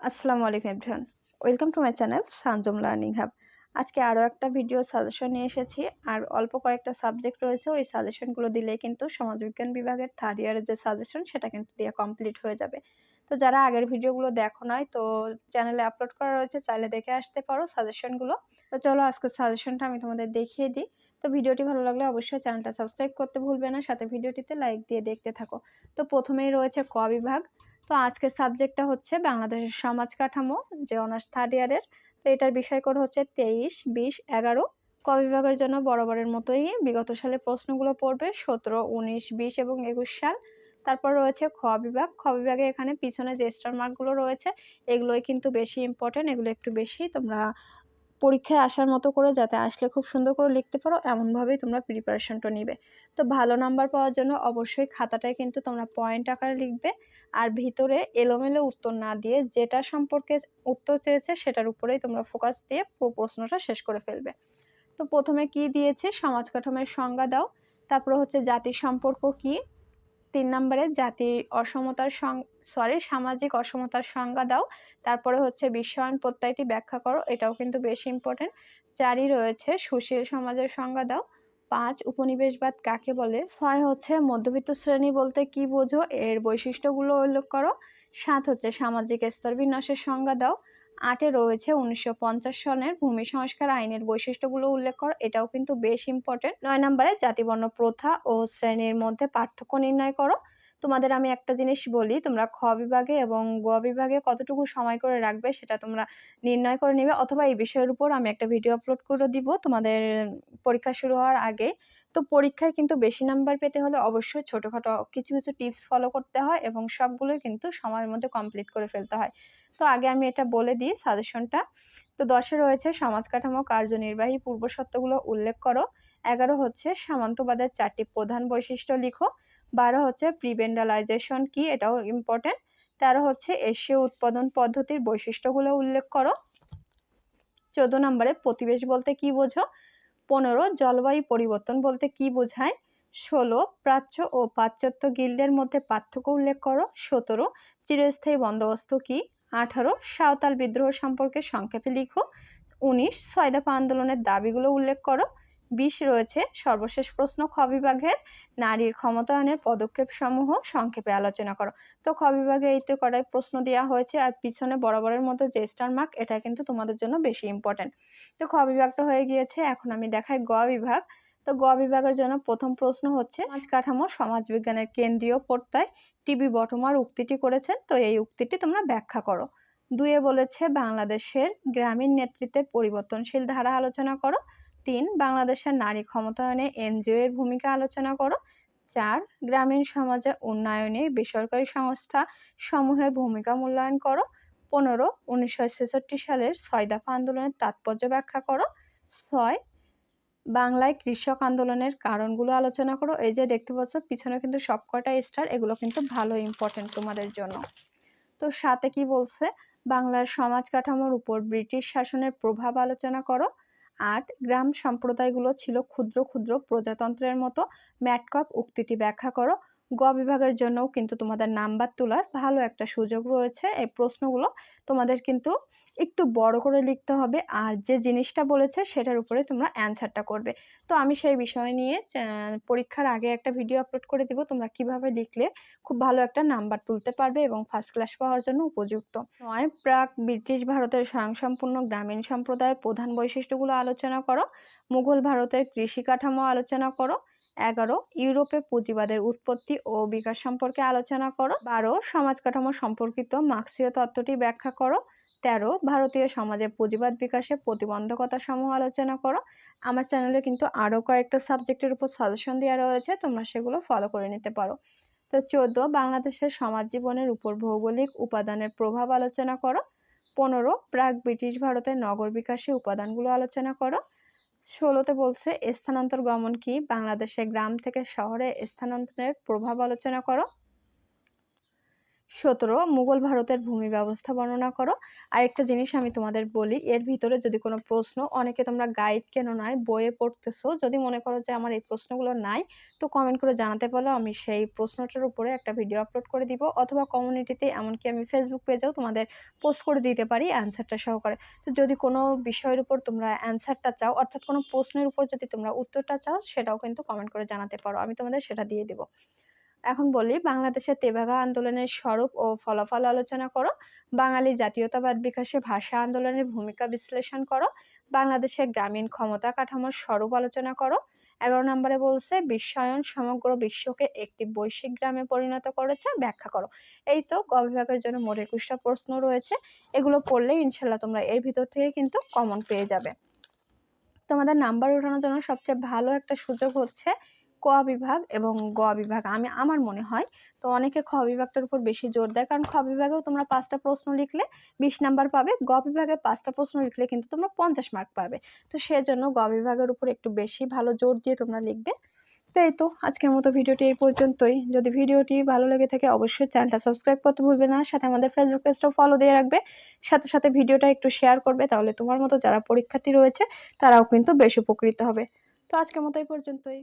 আসসালামু আলাইকুম everyone. Welcome to my channel Sanjum learning hub. আজকে আরও একটা ভিডিও সাজেশন নিয়ে এসেছি, আর অল্প কয়েকটা সাবজেক্ট রয়েছে। ওই সাজেশনগুলো দিলে কিন্তু সমাজবিজ্ঞান বিভাগের থার্ড ইয়ারের যে সাজেশন, সেটা কিন্তু দিয়ে কমপ্লিট হয়ে যাবে। তো যারা আগের ভিডিওগুলো দেখো নয় তো চ্যানেলে আপলোড করা রয়েছে, চাইলে দেখে আসতে পারো সাজেশনগুলো। তো চলো আজকের সাজেশনটা আমি তোমাদের দেখিয়ে দিই। তো ভিডিওটি ভালো লাগলে অবশ্যই চ্যানেলটা সাবস্ক্রাইব করতে ভুলবে না, সাথে ভিডিওটিতে লাইক দিয়ে দেখতে থাকো। তো প্রথমেই রয়েছে ক বিভাগ। তো আজকের সাবজেক্টটা হচ্ছে বাংলাদেশের সমাজ কাঠামো, যে অনার্স থার্ড ইয়ারের তো এটার বিষয় করে হচ্ছে তেইশ, বিশ, এগারো। ক বিভাগের জন্য বরাবরের মতোই বিগত সালে প্রশ্নগুলো পড়বে, সতেরো, উনিশ, বিশ এবং একুশ সাল। তারপর রয়েছে খ বিভাগ। খ বিভাগে এখানে পিছনে যে স্টার মার্কগুলো রয়েছে, এগুলোই কিন্তু বেশি ইম্পর্টেন্ট এগুলো একটু বেশি। তোমরা পরীক্ষায় আসার মতো করে যাতে আসলে খুব সুন্দর করে লিখতে পারো, এমনভাবেই তোমরা প্রিপারেশনটা নিবে। তো ভালো নাম্বার পাওয়ার জন্য অবশ্যই খাতাটায় কিন্তু তোমরা পয়েন্ট আকারে লিখবে আর ভিতরে এলোমেলো উত্তর না দিয়ে যেটা সম্পর্কে উত্তর চেয়েছে সেটার উপরেই তোমরা ফোকাস দিয়ে পুরো প্রশ্নটা শেষ করে ফেলবে। তো প্রথমে কি দিয়েছে? সমাজ কাঠামোর সংজ্ঞা দাও। তারপরে হচ্ছে জাতির সম্পর্ক কি? তিন নম্বরে জাতি অসমতার সং সরি সামাজিক অসমতার সংজ্ঞা দাও। তারপরে হচ্ছে বিশ্বায়ন প্রত্যয়টি ব্যাখ্যা করো, এটাও কিন্তু বেশি ইম্পর্টেন্ট চারই রয়েছে সুশীল সমাজের সংজ্ঞা দাও। পাঁচ, উপনিবেশবাদ কাকে বলে? ছয় হচ্ছে মধ্যবিত্ত শ্রেণি বলতে কি বোঝো? এর বৈশিষ্ট্যগুলো উল্লেখ করো। সাত হচ্ছে সামাজিক স্তর বিন্যাসের সংজ্ঞা দাও। আটে রয়েছে উনিশশো সনের ভূমি সংস্কার আইনের বৈশিষ্ট্যগুলো উল্লেখ করো। এটাও কিন্তু বেশ ইম্পর্টেন্ট নয় নম্বরে জাতিবর্ণ প্রথা ও শ্রেণির মধ্যে পার্থক্য নির্ণয় করো। তোমাদের আমি একটা জিনিস বলি, তোমরা খ বিভাগে এবং গ বিভাগে কতটুকু সময় করে রাখবে সেটা তোমরা নির্ণয় করে নেবে। অথবা এই বিষয়ের উপর আমি একটা ভিডিও আপলোড করে দিব। তোমাদের পরীক্ষা শুরু হওয়ার আগে তো পরীক্ষায় কিন্তু বেশি নাম্বার পেতে হলে অবশ্যই ছোটোখাটো কিছু কিছু টিপস ফলো করতে হয় এবং সবগুলোই কিন্তু সময়ের মধ্যে কমপ্লিট করে ফেলতে হয়। তো আগে আমি এটা বলে দিই সাজেশনটা তো দশে রয়েছে সমাজ কাঠামো কার্যনির্বাহী পূর্বশর্তগুলো উল্লেখ করো। এগারো হচ্ছে সামন্তবাদের চারটি প্রধান বৈশিষ্ট্য লিখো। বারো হচ্ছে প্রিভেন্ডালাইজেশন কি, এটাও ইম্পর্টেন্ট তেরো হচ্ছে এশীয় উৎপাদন পদ্ধতির বৈশিষ্ট্যগুলো উল্লেখ করো। চোদ্দ নম্বরে প্রতিবেশ বলতে কি বোঝো? পনেরো, জলবায়ু পরিবর্তন বলতে কি বোঝায়? ষোলো, প্রাচ্য ও পাশ্চাত্য গিল্ডের মধ্যে পার্থক্য উল্লেখ করো। সতেরো, চিরস্থায়ী বন্দোবস্ত কি? আঠারো, সাঁওতাল বিদ্রোহ সম্পর্কে সংক্ষেপে লিখো। উনিশ সয়দাফা আন্দোলনের দাবিগুলো উল্লেখ করো। বিশ রয়েছে। সর্বশেষ প্রশ্ন, খ বিভাগের নারীর ক্ষমতায়নের পদক্ষেপ সমূহ সংক্ষেপে আলোচনা করো। তো খ বিভাগে এই তো কটাই প্রশ্ন দেওয়া হয়েছে আর পিছনে বরাবরের মতো যে স্টার মার্ক এটা কিন্তু তোমাদের জন্য বেশি ইম্পর্টেন্ট তো খ বিভাগটা হয়ে গিয়েছে, এখন আমি দেখাই গ বিভাগ। তো গ বিভাগের জন্য প্রথম প্রশ্ন হচ্ছে সমাজ কাঠামো সমাজবিজ্ঞানের কেন্দ্রীয় প্রত্যয় টিবি বটমার উক্তিটি করেছেন, তো এই উক্তিটি তোমরা ব্যাখ্যা করো। দুয়ে বলেছে, বাংলাদেশের গ্রামীণ নেতৃত্বের পরিবর্তনশীল ধারা আলোচনা করো। তিন, বাংলাদেশের নারী ক্ষমতায়নে এনজিও এর ভূমিকা আলোচনা করো। চার, গ্রামীণ সমাজে উন্নয়নে বেসরকারি সংস্থা সমূহের ভূমিকা মূল্যায়ন করো। পনেরো, উনিশশো ছেষট্টি সালের ছয় দফা আন্দোলনের তাৎপর্য ব্যাখ্যা করো। ছয়, বাংলায় কৃষক আন্দোলনের কারণগুলো আলোচনা করো। এই যে দেখতে পাচ্ছ, পিছনে কিন্তু সবকটা স্টার এগুলো কিন্তু ভালো ইম্পর্টেন্ট তোমাদের জন্য। তো সাথে কি বলছে? বাংলার সমাজ কাঠামোর উপর ব্রিটিশ শাসনের প্রভাব আলোচনা করো। আট গ্রাম সম্প্রদায়গুলো ছিল ক্ষুদ্র ক্ষুদ্র প্রজাতন্ত্রের মতো। ম্যাটকপ উক্তিটি ব্যাখ্যা করো। গ বিভাগের জন্যও কিন্তু তোমাদের নাম্বার তোলার ভালো একটা সুযোগ রয়েছে। এই প্রশ্নগুলো তোমাদের কিন্তু একটু বড় করে লিখতে হবে। আর যে জিনিসটা বলেছে সেটার উপরে তোমরা অ্যান্সারটা করবে। তো আমি সেই বিষয় নিয়ে পরীক্ষার আগে একটা ভিডিও আপলোড করে দিব। তোমরা কীভাবে লিখলে খুব ভালো একটা নাম্বার তুলতে পারবে এবং ফার্স্ট ক্লাস পাওয়ার জন্য উপযুক্ত। নয়, প্রাক ব্রিটিশ ভারতের স্বয়ংসম্পূর্ণ গ্রামীণ সম্প্রদায়ের প্রধান বৈশিষ্ট্যগুলো আলোচনা করো। মুঘল ভারতের কৃষি কাঠামো আলোচনা করো। এগারো, ইউরোপে পুঁজিবাদের উৎপত্তি ও বিকাশ সম্পর্কে আলোচনা করো। বারো, সমাজ কাঠামো সম্পর্কিত মার্ক্সীয় তত্ত্বটি ব্যাখ্যা করো। তেরো ভারতীয় সমাজে পুঁজিবাদ বিকাশে প্রতিবন্ধকতা সমূহ আলোচনা করো। আমার চ্যানেলে কিন্তু আরও কয়েকটা সাবজেক্টের উপর সাজেশন দেওয়া রয়েছে, তোমরা সেগুলো ফলো করে নিতে পারো। তো চোদ্দ, বাংলাদেশের সমাজ জীবনের উপর ভৌগোলিক উপাদানের প্রভাব আলোচনা করো। পনেরো, প্রাক ব্রিটিশ ভারতের নগর বিকাশে উপাদানগুলো আলোচনা করো। ষোলোতে বলছে স্থানান্তর গমন কি? বাংলাদেশে গ্রাম থেকে শহরে স্থানান্তরের প্রভাব আলোচনা করো। সতেরো, মুঘল ভারতের ভূমি ব্যবস্থা বর্ণনা করো। আরেকটা জিনিস আমি তোমাদের বলি, এর ভিতরে যদি কোনো প্রশ্ন, অনেকে তোমরা গাইড কেন নাই, বইয়ে পড়তেছো, যদি মনে করো যে আমার এই প্রশ্নগুলো নাই, তো কমেন্ট করে জানাতে পারো, আমি সেই প্রশ্নটার উপরে একটা ভিডিও আপলোড করে দিব, অথবা কমিউনিটিতে এমনকি আমি ফেসবুক পেজেও তোমাদের পোস্ট করে দিতে পারি অ্যান্সারটা সহকারে। তো যদি কোনো বিষয়ের উপর তোমরা অ্যান্সারটা চাও, অর্থাৎ কোনো প্রশ্নের উপর যদি তোমরা উত্তরটা চাও, সেটাও কিন্তু কমেন্ট করে জানাতে পারো, আমি তোমাদের সেটা দিয়ে দেবো। এখন বলি বাংলাদেশের তেভাগা আন্দোলনের স্বরূপ ও ফলাফল আলোচনা করো। বাঙালি জাতীয়তাবাদ বিকাশে ভাষা আন্দোলনের ভূমিকা বিশ্লেষণ করো। বাংলাদেশের গ্রামীণ ক্ষমতা কাঠামোর স্বরূপ আলোচনা করো। এগারো নম্বরে বলছে, বিশ্বায়ন সমগ্র বিশ্বকে একটি বৈশ্বিক গ্রামে পরিণত করেছে, ব্যাখ্যা করো। এই তো গ জন্য মোট একুশটা প্রশ্ন রয়েছে। এগুলো পড়লে ইনশাল্লাহ তোমরা এর ভিতর থেকে কিন্তু কমন পেয়ে যাবে। তোমাদের নাম্বার ওঠানোর জন্য সবচেয়ে ভালো একটা সুযোগ হচ্ছে ক বিভাগ এবং গ বিভাগ আমি, আমার মনে হয় তো অনেকে খ বিভাগটার উপর বেশি জোর দেয়। কারণ খ বিভাগেও তোমরা পাঁচটা প্রশ্ন লিখলে বিশ নাম্বার পাবে, গ বিভাগে পাঁচটা প্রশ্ন লিখলে কিন্তু তোমরা পঞ্চাশ মার্ক পাবে। তো সেজন্য গ বিভাগের উপর একটু বেশি ভালো জোর দিয়ে তোমরা লিখবে। তাই তো, আজকের মতো ভিডিওটি এই পর্যন্তই। যদি ভিডিওটি ভালো লেগে থাকে অবশ্যই চ্যানেলটা সাবস্ক্রাইব করতে ভুলবে না। সাথে আমাদের ফেসবুক পেজটাও ফলো দিয়ে রাখবে। সাথে সাথে ভিডিওটা একটু শেয়ার করবে, তাহলে তোমার মতো যারা পরীক্ষার্থী রয়েছে, তারাও কিন্তু বেশ উপকৃত হবে। তো আজকের মতো এই পর্যন্তই।